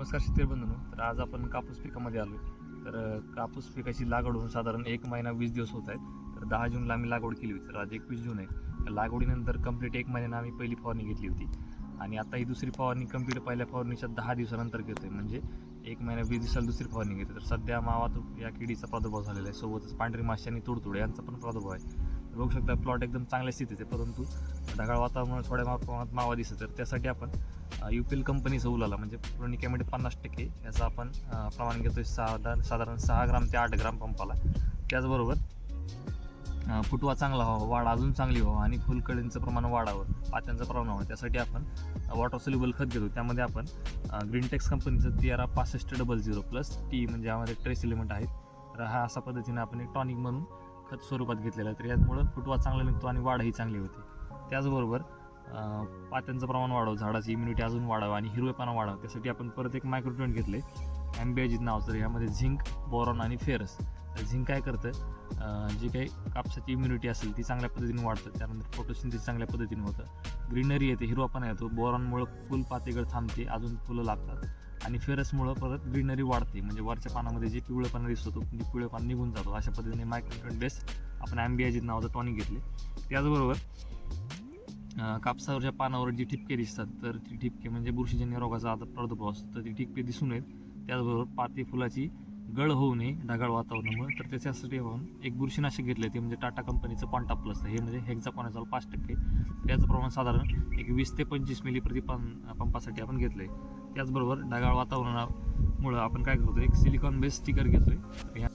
नमस्कार शेतकरी बंधूंनो. तर आज आपण कापूस पिकामध्ये आलो तर कापूस पिकाची लागवड होऊन साधारण एक महिना वीस दिवस होत आहेत. तर दहा जूनला आम्ही लागवड केली होती. तर आज एकवीस जून आहे. तर लागवडीनंतर कंप्लीट एक महिन्यानं आम्ही पहिली फवारणी घेतली होती. आणि आता ही दुसरी फवारणी कंप्लीट पहिल्या फवारणीच्या दहा दिवसानंतर घेतो आहे म्हणजे एक महिना वीस दिवसाला दुसरी फवारणी घेते तर सध्या मावात या किडीचा प्रादुर्भाव झालेला आहे. सोबतच पांढरी माशी आणि तुडतुड यांचा पण प्रादुर्भाव आहे. बघू शकता प्लॉट एकदम चांगल्या स्थितीत आहे. परंतु ढगाळ वातावरणामुळे थोड्या मा- प्रमाणात मावा दिसत तर त्यासाठी आपण यू पी एल कंपनीचा उलाला म्हणजे प्रोनिकॅमेट पन्नास टक्के याचा आपण प्रमाण प्रमाण घेतोय साधारण साधारण सहा ग्राम ते आठ ग्राम पंपाला. त्याचबरोबर फुटवा चांगला व्हावा वाढ अजून चांगली व्हावं आणि फुलकडींचं प्रमाण वाढावं पात्यांचं प्रमाण व्हावं त्यासाठी आपण वॉटर सोल्युबल खत घेतो त्यामध्ये आपण ग्रीनटेक्स कंपनीचं तेरा पासष्ट डबल झिरो प्लस टी म्हणजे यामध्ये ट्रेस एलिमेंट आहेत. तर हा असा पद्धतीने आपण एक टॉनिक म्हणून खत स्वरूपात घेतलेलं तर यामुळं फुटवा चांगला निघतो आणि वाढही चांगली होते. त्याचबरोबर पात्यांचं प्रमाण वाढवं झाडाची इम्युनिटी अजून वाढावं आणि हिरवेपणा वाढावं. त्यासाठी आपण परत एक मायक्रोट्रेंट घेतले ॲम्बियाजित नाव तर यामध्ये झिंक बोरॉन आणि फेरस. तर झिंक काय करतं? जी काही कापसाची इम्युनिटी असेल ती चांगल्या पद्धतीने वाढतं. त्यानंतर फोटोसिंथेसिस चांगल्या पद्धतीने होतं. ग्रीनरी येते हिरवापणा येतो. बोरॉनमुळं फुल पातेगड थांबते अजून फुलं लागतात. आणि फेरसमुळं परत ग्रीनरी वाढते. म्हणजे वरच्या पानामध्ये जे पिवळेपणा दिसतो तो म्हणजे पिवळेपणा निघून जातो. अशा पद्धतीने मायक्रोन्युट्रन बेस आपण ॲम्बियाजित नावाचं टॉनिक घेतले. त्याचबरोबर कापसावरच्या पानावर जी ठिपके दिसतात तर ती ठिपके म्हणजे बुरशीजन्य रोगाचा आता प्रादुर्भाव असतो. तर ती ठिपके दिसून नयेत. त्याचबरोबर पाती फुलाची गळ होऊ नये ढगाळ वातावरणामुळे. तर त्याच्यासाठी आपण एक बुरशीनाशक घेतलं ते म्हणजे टाटा कंपनीचं क्वांटा प्लस हे म्हणजे हेक्झा पाण्याचा पाच टक्के. त्याचं प्रमाण साधारण एक वीस ते पंचवीस मिली प्रति पं पंपासाठी आपण घेतलं आहे त्याचबरोबर ढगाळ वातावरणामुळं आपण काय करतो एक सिलिकॉन बेस स्टिकर घेतोय. आहे ह्या